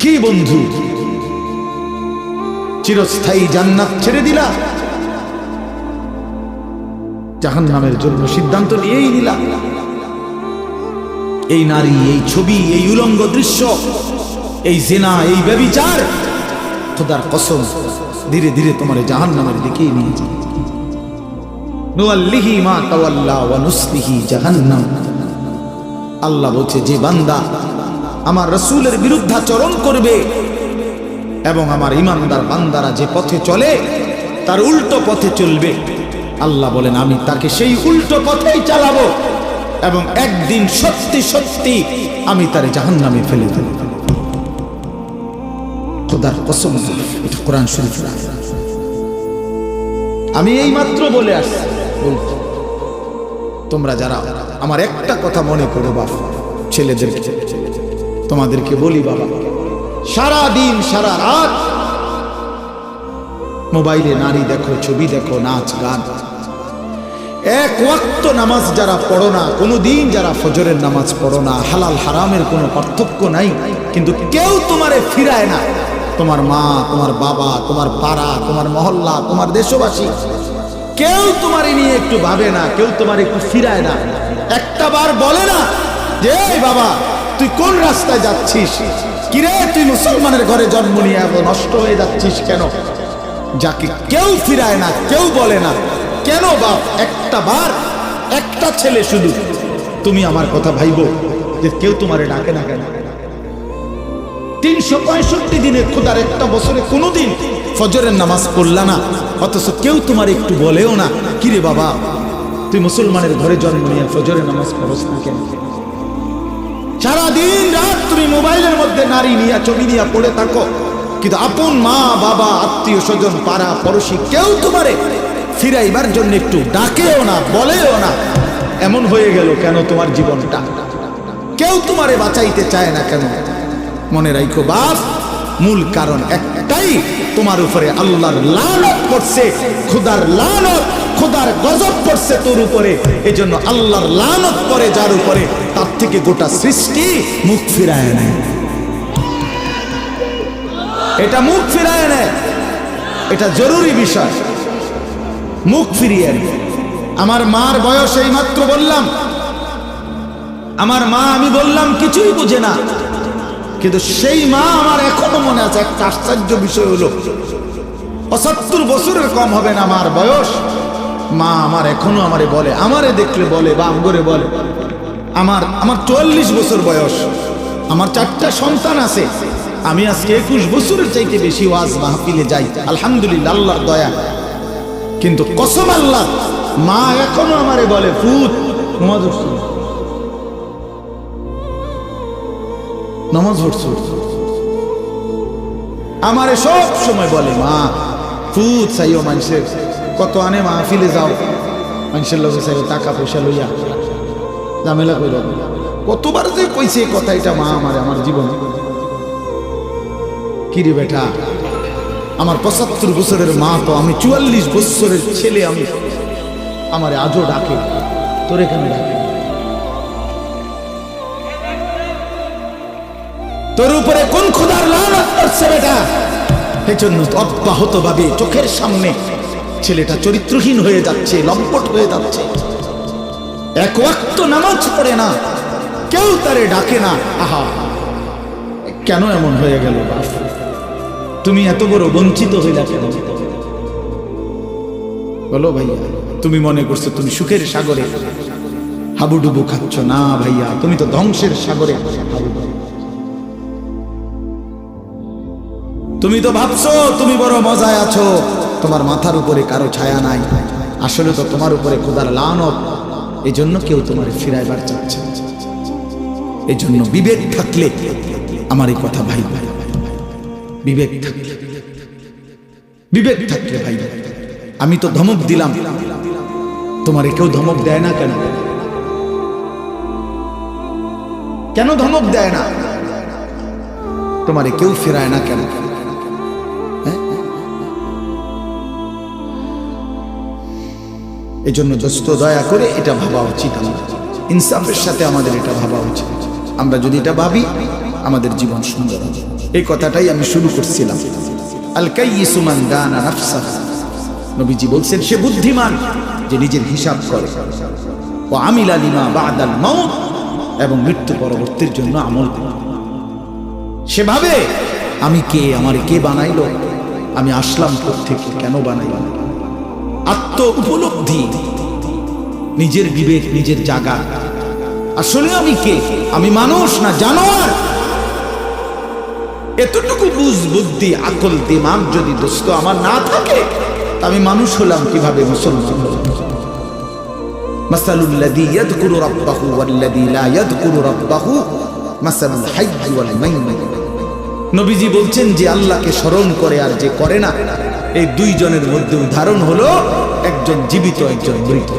কি বন্ধু? চিরস্থায়ী জান্নাত ছেড়ে দিলা। জাহান নামের জন্য সিদ্ধান্ত নিয়েই নিলা। এই নারী, এই ছবি, এই উলঙ্গ দৃশ্য, এই জেনা, এই ব্যবিচার, খোদার কসম, ধীরে ধীরে তোমার জাহান নামের দিকেই নিয়ে জাহান্নাম। আল্লাহ বলছে, যে বান্দা আমার রসুলের বিরুদ্ধাচরণ করবে এবং আমার ইমানদার বান্দারা যে পথে চলে, তার উল্টো পথে চলবে। আল্লাহ বলেন, আমি তাকে সেই উল্টো পথেই চালাবো এবং একদিন সত্যি সত্যি আমি তার জাহান্নামে ফেলে দেব। খোদার কসম, এটা কোরআন শরীফ আমি এই মাত্র বলে আসছি তোমরা যারা আমার একটা কথা মনে করো বাবা ছেলেদেরকে। তোমাদেরকে বলি বাবা সারা দিন সারা রাত মোবাইলে নারী দেখো, ছবি দেখো, নাচ, গান। এক ওয়াক্ত নামাজ যারা পড়ো না কোনো দিন যারা ফজরের নামাজ পড়ো না, হালাল হারামের কোনো পার্থক্য নাই, কিন্তু কেউ তোমারে ফিরায় না। তোমার মা, তোমার বাবা, তোমার পাড়া, তোমার মহল্লা, তোমার দেশবাসী, কেউ তোমার নিয়ে একটু ভাবে না, কেউ তোমার একটু ফিরায় না। একটা বার বলে না যে বাবা তুই কোন রাস্তায় যাচ্ছিস? কিরে, তুই মুসলমানের ঘরে জন্ম নিয়ে নষ্ট হয়ে যাচ্ছিস কেন? যাকে কেউ ফিরায় না, কেউ বলে না। কেন বাপ? একটা বার, একটা ছেলে শুধু। তুমি আমার কথা ভাইবো যে কেউ তোমারে ডাকে না কেন? তিনশো পঁয়ষট্টি দিনে খোদার একটা বছরে কোনোদিন ফজরের নামাজ পড়লা না। অথচ কেউ তোমার একটু বলেও না। কিরে বাবা, তুই মুসলমানের ঘরে জন্ম নিয়ে ফজরের নামাজ পড়স না কেন? সারাদিন রাত তুমি মোবাইলের মধ্যে নারী নিয়ে ছবি নিয়ে পড়ে থাকো। কিন্তু আপন মা, বাবা, আত্মীয় স্বজন, পাড়া, পড়োশি কেউ তোমারে ফিরাইবার জন্য একটু ডাকেও না, বলেও না। এমন হয়ে গেল কেন তোমার জীবনটা? কেউ তোমারে বাঁচাইতে চায় না কেন? মনে রাখো বাপ, মূল কারণ একটাই, তোমার উপরে আল্লাহর লানত পড়ছে খুদার লানত। খুদার গজব পড়ছে তোর উপরে। এই জন্য আল্লাহর লানত পড়ে যার উপরে, তার থেকে গোটা সৃষ্টি মুখ ফিরায় নেয়। এটা মুখ ফিরায় নেয়। এটা জরুরি বিষয়। মুখ ফিরিয়ে নেয়। আমার মার বয়স এই মাত্র বললাম। আমার মা, আমি বললাম, কিছুই বুঝে না। কিন্তু সেই মা আমার এখনও মনে আছে, একটা আশ্চর্য বিষয় হলো, পঁচাত্তর বছরের কম হবে না আমার বয়স। মা আমার এখনও আমারে বলে, আমারে দেখলে বলে বা আমগরে বলে। আমার আমার চুয়াল্লিশ বছর বয়স, আমার চারটা সন্তান আছে। আমি আজকে একুশ বছরের চাইতে বেশি ওয়াজ মাহফিলে যাই, আলহামদুলিল্লাহ, আল্লাহর দয়া। কিন্তু কসম আল্লাহ, মা এখনও আমারে বলে, ফুত, নমাজ আমারে সব সময় বলে, মা, ফুত চাইও মানুষের কত আনে মাহফিলে যাও? মানুষের টাকা পয়সা লইয়া ঝামেলা কইল কতবার যে কইছে কথা এটা মা আমার আমার জীবন। কিরে বেটা, আমার পঁচাত্তর বছরের মা তো আমি, চুয়াল্লিশ বছরের ছেলে আমি। আমারে আজও ডাকে, তোরে কেন ডাকে? তোর উপরে কোন খোদার লানত করছে বেটা? এজন্য অব্যাহত ভাবে চোখের সামনে ছেলেটা চরিত্রহীন হয়ে যাচ্ছে, লম্পট হয়ে যাচ্ছে। এক ওয়াক্ত নামাজ পড়ে না, কেউ তারে ডাকে না। আহা, কেন এমন হয়ে গেল? তুমি এত বড় বঞ্চিত হইলা কেন? বলো ভাইয়া, তুমি মনে করছ তুমি সুখের সাগরে হাবুডুবু খাচ্ছ? না ভাইয়া, তুমি তো ধ্বংসের সাগরে তুমি তো ভাবছ তুমি বড় মজায় আছো তোমার মাথার উপরে কারও ছায়া নাই। আসলে তো তোমার উপরে খোদার লানত। এই জন্য কেউ তোমার ফিরাইবার চাচ্ছে এই জন্য বিবেক থাকলে আমার এই কথা ভাই ভাই। বিবেক থাকলে বিবেক থাকলে ভাই। আমি তো ধমক দিলাম। তোমারে কেউ ধমক দেয় না কেন? কেন ধমক দেয় না? তোমারে কেউ ফেরায় না কেন? এই জন্য দোস্ত দয়া করে এটা ভাবা উচিত ইনসাফের সাথে আমাদের এটা ভাবা উচিত। আমরা যদি এটা ভাবি, আমাদের জীবন সুন্দর এই কথাটাই আমি শুরু করছিলাম। আল কাইয়িসুমান দানা নাফসাহু। নবীজি বলছেন, সে বুদ্ধিমান যে নিজের হিসাব করে। ও আমিলা লিমা বাদাল মাউত এবং মৃত্যু পরবর্তীর জন্য আমল করে। সেভাবে আমি কে, আমার কে বানাইলো? আমি আসলাম থেকে কেন বানাইল? আত্ম উপলব্ধি নিজের বিবেক, নিজের জাগা আসলে আমি কে? আমি মানুষ না জানোয়ার? এতটুকু বুঝ, বুদ্ধি, আকল, দিমাগ যদি দোস্ত আমার না থাকে আমি মানুষ হলাম কীভাবে মুসলমান মাসালুল্লাযী ইয়াযকুরু রাব্বাহু ওয়াল্লাযী লা ইয়াযকুরু রাব্বাহু মাসালুল হাইয়্যি ওয়াল মাইয়্যিত। নবীজি বলছেন যে আল্লাহকে স্মরণ করে আর যে করে না, এই দুইজনের মধ্যে উদাহরণ হলো একজন জীবিত, একজন মৃত।